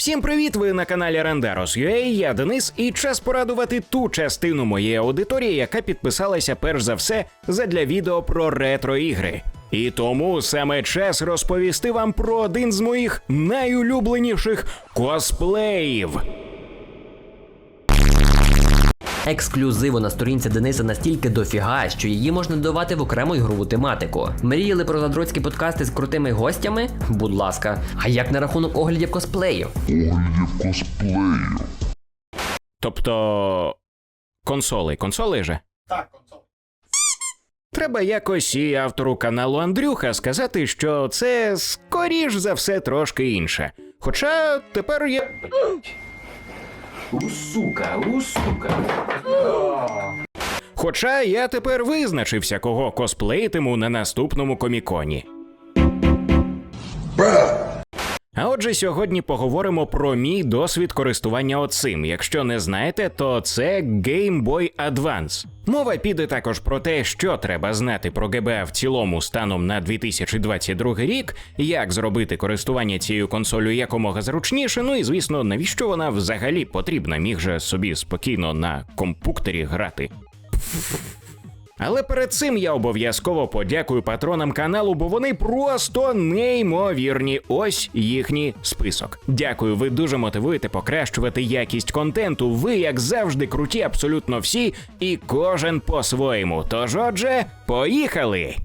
Всім привіт! Ви на каналі Rendaros.ua, я Денис, і час порадувати ту частину моєї аудиторії, яка підписалася перш за все задля відео про ретро-ігри. І тому саме час розповісти вам про один з моїх найулюбленіших косплеїв. Ексклюзиву на сторінці Дениса настільки дофіга, що її можна додавати в окрему ігрову тематику. Мріяли про задроцькі подкасти з крутими гостями? Будь ласка, а як на рахунок оглядів косплеїв? оглядів косплею. Тобто. консоли. Консоли же? Так, консоль. Треба якось і автору каналу Андрюха сказати, що це скоріш за все трошки інше. Хоча тепер я. У сука, у сука. Хоча я тепер визначився, кого косплеїтиму на наступному коміконі. А отже, сьогодні поговоримо про мій досвід користування оцим. Якщо не знаєте, то це Game Boy Advance. Мова піде також про те, що треба знати про ГБА в цілому станом на 2022 рік, як зробити користування цією консолью якомога зручніше. Ну і звісно, навіщо вона взагалі потрібна, міг же собі спокійно на компуктері грати. Але перед цим я обов'язково подякую патронам каналу, бо вони просто неймовірні. Ось їхній список. Дякую, ви дуже мотивуєте покращувати якість контенту. Ви, як завжди, круті, абсолютно всі, і кожен по-своєму. Тож, отже, поїхали!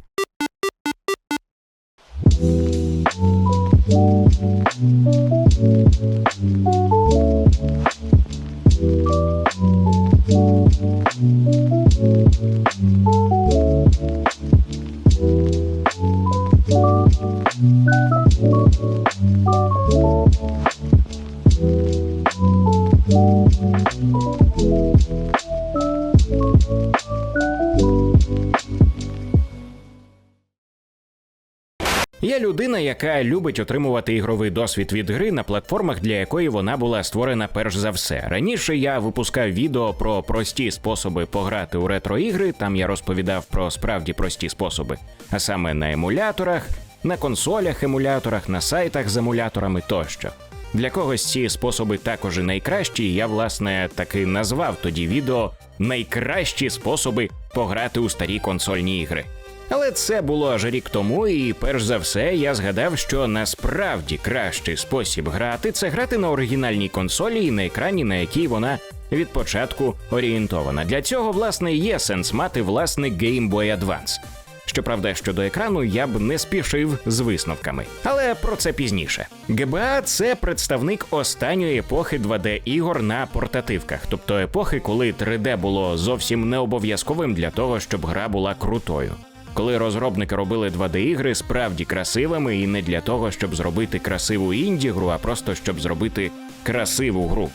Я людина, яка любить отримувати ігровий досвід від гри на платформах, для якої вона була створена перш за все. Раніше я випускав відео про прості способи пограти у ретро-ігри. Там я розповідав про справді прості способи, а саме на емуляторах, на консолях, емуляторах, на сайтах з емуляторами тощо. Для когось ці способи також і найкращі. Я власне таки назвав тоді відео найкращі способи пограти у старі консольні ігри. Але це було аж рік тому, і перш за все я згадав, що насправді кращий спосіб грати це грати на оригінальній консолі і на екрані, на якій вона від початку орієнтована. Для цього, власне, є сенс мати власний Game Boy Advance. Щоправда, щодо екрану я б не спішив з висновками, але про це пізніше. GBA – це представник останньої епохи 2D ігор на портативках, тобто епохи, коли 3D було зовсім не обов'язковим для того, щоб гра була крутою. Коли розробники робили 2D-ігри справді красивими і не для того, щоб зробити красиву інді-гру, а просто щоб зробити красиву гру.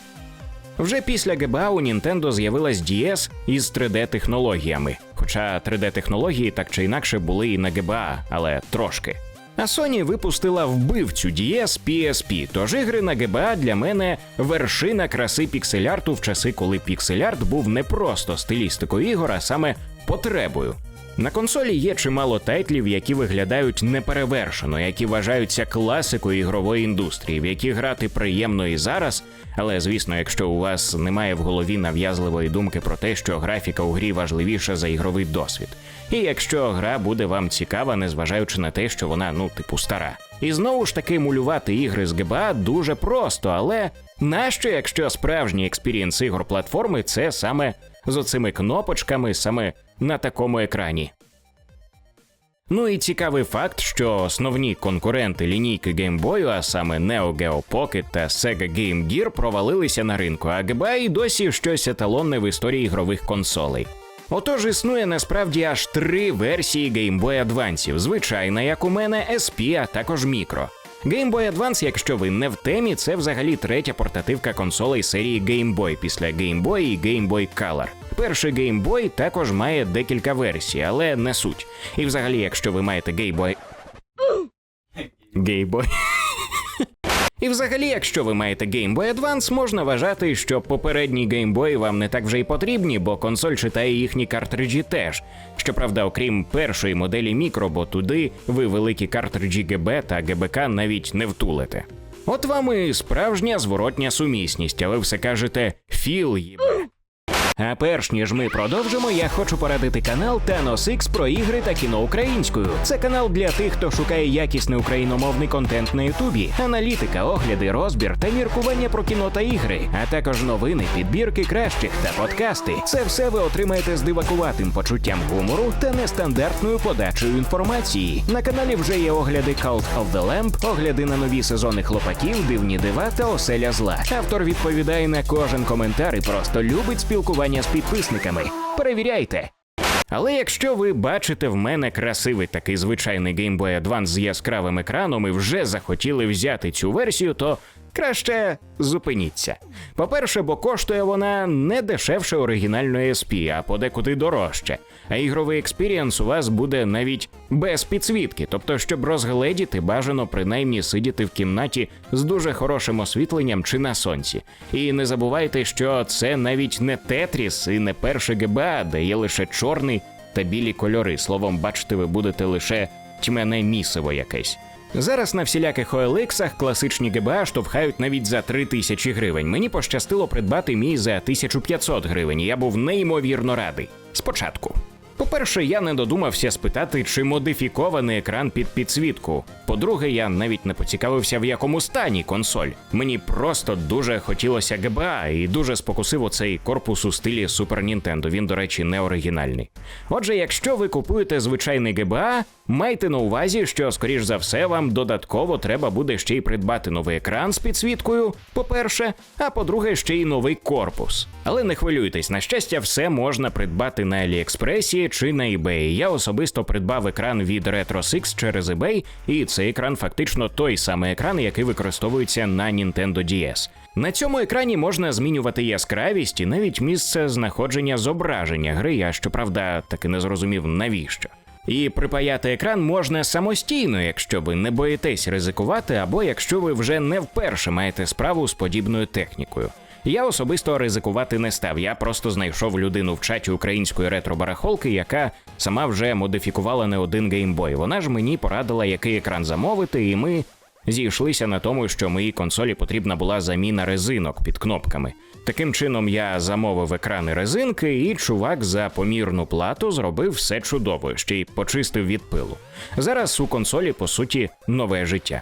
Вже після GBA у Nintendo з'явилась DS із 3D-технологіями. Хоча 3D-технології так чи інакше були і на GBA, але трошки. А Sony випустила вбивцю DS PSP, тож ігри на GBA для мене вершина краси піксель-арту в часи, коли піксель-арт був не просто стилістикою ігор, а саме потребою. На консолі є чимало тайтлів, які виглядають неперевершено, які вважаються класикою ігрової індустрії, в які грати приємно і зараз. Але звісно, якщо у вас немає в голові нав'язливої думки про те, що графіка у грі важливіша за ігровий досвід, і якщо гра буде вам цікава, незважаючи на те, що вона ну типу стара. І знову ж таки емулювати ігри з ГБА дуже просто, але нащо, якщо справжній експірієнс ігор платформи це саме з оцими кнопочками, саме на такому екрані. Ну і цікавий факт, що основні конкуренти лінійки Boy, а саме Neo Geo Pocket та Sega Game Gear, провалилися на ринку, а GBA досі щось еталонне в історії ігрових консолей. Отож існує насправді аж три версії Game Boy Advance, звичайна, як у мене, SP, а також мікро. Game Boy Advance, якщо ви не в темі, це взагалі третя портативка консолей серії Game Boy після Game Boy і Game Boy Color. Перший Game Boy також має декілька версій, але не суть. І взагалі, якщо ви маєте Game Boy... Game Boy... І взагалі, якщо ви маєте Game Boy Advance, можна вважати, що попередні Game Boy вам не так вже й потрібні, бо консоль читає їхні картриджі теж. Щоправда, окрім першої моделі мікро, бо туди ви великі картриджі ГБ та ГБК навіть не втулите. От вам і справжня зворотня сумісність, а ви все кажете філ їбе. А перш ніж ми продовжимо, я хочу порадити канал Thanos X про ігри та кіно українською. Це канал для тих, хто шукає якісний україномовний контент на Ютубі, аналітика, огляди, розбір та міркування про кіно та ігри, а також новини, підбірки кращих та подкасти. Це все ви отримаєте з дивакуватим почуттям гумору та нестандартною подачею інформації. На каналі вже є огляди Cult of the Lamp, огляди на нові сезони хлопаків, дивні дива та оселя зла. Автор відповідає на кожен коментар і просто любить спілкування з підписниками. Перевіряйте. Але якщо ви бачите в мене красивий такий звичайний Game Boy Advance з яскравим екраном і вже захотіли взяти цю версію, то краще зупиніться. По-перше, бо коштує вона не дешевше оригінальної SP, а подекуди дорожче. А ігровий експірієнс у вас буде навіть без підсвітки, тобто, щоб розгледіти, бажано принаймні сидіти в кімнаті з дуже хорошим освітленням чи на сонці. І не забувайте, що це навіть не Тетріс і не перший ГБА, де є лише чорний та білі кольори. Словом, бачити ви будете лише тьмяне місиво якесь. Зараз на всіляких OLX класичні ГБА штовхають навіть за 3000 гривень. Мені пощастило придбати мій за 1500 гривень. Я був неймовірно радий. Спочатку. По-перше, я не додумався спитати, чи модифікований екран під підсвітку. По-друге, я навіть не поцікавився, в якому стані консоль. Мені просто дуже хотілося ГБА і дуже спокусив оцей корпус у стилі Super Nintendo. Він, до речі, не оригінальний. Отже, якщо ви купуєте звичайний ГБА, майте на увазі, що, скоріш за все, вам додатково треба буде ще й придбати новий екран з підсвіткою, по-перше, а по-друге, ще й новий корпус. Але не хвилюйтесь, на щастя, все можна придбати на Аліекспресі чи на eBay. Я особисто придбав екран від RetroSix через eBay, і цей екран фактично той самий екран, який використовується на Nintendo DS. На цьому екрані можна змінювати яскравість і навіть місце знаходження зображення гри. Я щоправда таки не зрозумів навіщо. І припаяти екран можна самостійно, якщо ви не боїтесь ризикувати, або якщо ви вже не вперше маєте справу з подібною технікою. Я особисто ризикувати не став. Я просто знайшов людину в чаті української ретро-барахолки, яка сама вже модифікувала не один геймбой. Вона ж мені порадила, який екран замовити, і ми зійшлися на тому, що моїй консолі потрібна була заміна резинок під кнопками. Таким чином я замовив екрани резинки, і чувак за помірну плату зробив все чудово, ще й почистив від пилу. Зараз у консолі по суті нове життя.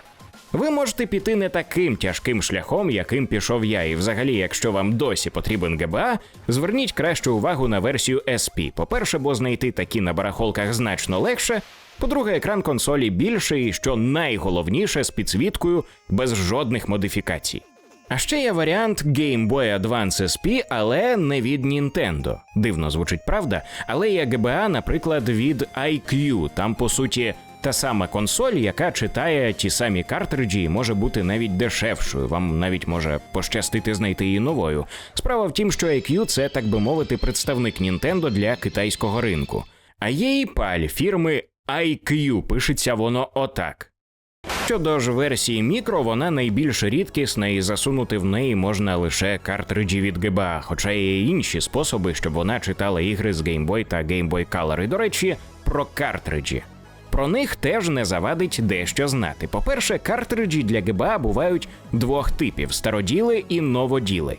Ви можете піти не таким тяжким шляхом, яким пішов я. І взагалі, якщо вам досі потрібен ГБА, зверніть кращу увагу на версію SP. По-перше, бо знайти такі на барахолках значно легше. По-друге, екран консолі більший, і що найголовніше з підсвіткою без жодних модифікацій. А ще є варіант Game Boy Advance SP, але не від Nintendo. Дивно звучить правда, але є GBA, наприклад, від IQ. Там по суті та сама консоль, яка читає ті самі картриджі і може бути навіть дешевшою. Вам навіть може пощастити знайти її новою. Справа в тім, що IQ – це так би мовити представник Nintendo для китайського ринку. А є і паль фірми IQ, пишеться воно отак. Щодо ж версії мікро, вона найбільш рідкісна і засунути в неї можна лише картриджі від GBA, хоча є інші способи, щоб вона читала ігри з Game Boy та Game Boy Color. І, до речі, про картриджі. Про них теж не завадить дещо знати. По-перше, картриджі для GBA бувають двох типів: староділи і новоділи.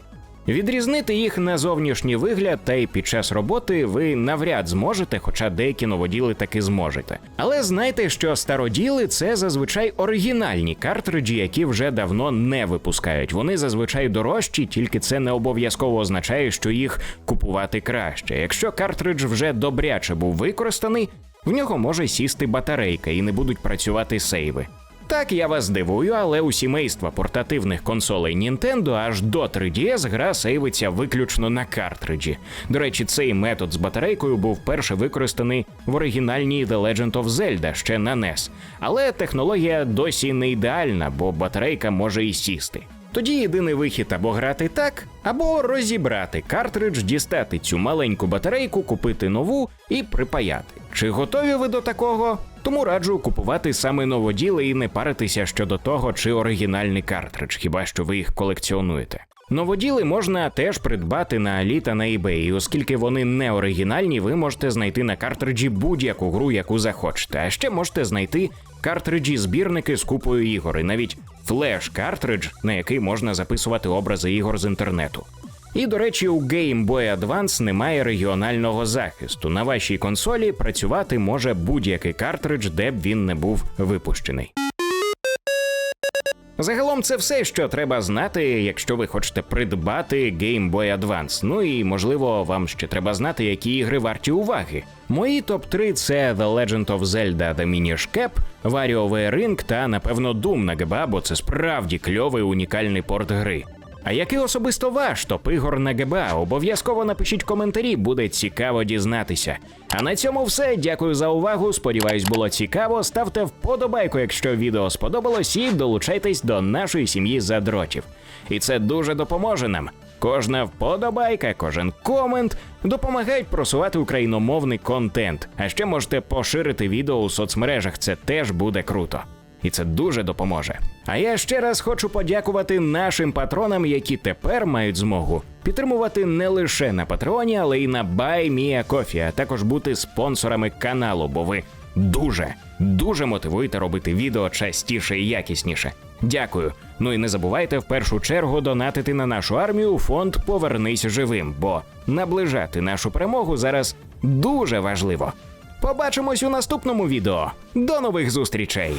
Відрізнити їх на зовнішній вигляд та й під час роботи ви навряд зможете, хоча деякі новоділи таки зможете. Але знайте, що староділи це зазвичай оригінальні картриджі, які вже давно не випускають. Вони зазвичай дорожчі, тільки це не обов'язково означає, що їх купувати краще. Якщо картридж вже добряче був використаний, в нього може сісти батарейка і не будуть працювати сейви. Так, я вас здивую, але у сімейства портативних консолей Nintendo аж до 3DS гра сейвиться виключно на картриджі. До речі, цей метод з батарейкою був перше використаний в оригінальній The Legend of Zelda ще на NES. Але технологія досі не ідеальна, бо батарейка може і сісти. Тоді єдиний вихід або грати так, або розібрати картридж, дістати цю маленьку батарейку, купити нову і припаяти. Чи готові ви до такого? Тому раджу купувати саме новоділи і не паритися щодо того, чи оригінальний картридж, хіба що ви їх колекціонуєте. Новоділи можна теж придбати на Алі та на eBay, і оскільки вони не оригінальні, ви можете знайти на картриджі будь-яку гру, яку захочете. А ще можете знайти картриджі збірники з купою ігор, і навіть флеш-картридж, на який можна записувати образи ігор з інтернету. І, до речі, у Game Boy Advance немає регіонального захисту. На вашій консолі працювати може будь-який картридж, де б він не був випущений. Загалом це все, що треба знати, якщо ви хочете придбати Game Boy Advance. Ну і можливо, вам ще треба знати, які ігри варті уваги. Мої топ-3 це The Legend of Zelda The Minish Cap, WarioWare Ring та, напевно, Doom на ГБА, бо це справді кльовий унікальний порт гри. А який особисто ваш топ ігор на ГБА? Обов'язково напишіть коментарі, буде цікаво дізнатися. А на цьому все. Дякую за увагу. Сподіваюсь, було цікаво. Ставте вподобайку, якщо відео сподобалось, і долучайтесь до нашої сім'ї задротів. І це дуже допоможе нам. Кожна вподобайка, кожен комент допомагають просувати україномовний контент. А ще можете поширити відео у соцмережах. Це теж буде круто і це дуже допоможе. А я ще раз хочу подякувати нашим патронам, які тепер мають змогу підтримувати не лише на Патреоні, але й на BuyMeACoffee, а також бути спонсорами каналу, бо ви дуже, дуже мотивуєте робити відео частіше і якісніше. Дякую. Ну і не забувайте в першу чергу донатити на нашу армію фонд Повернись живим, бо наближати нашу перемогу зараз дуже важливо. Побачимось у наступному відео. До нових зустрічей!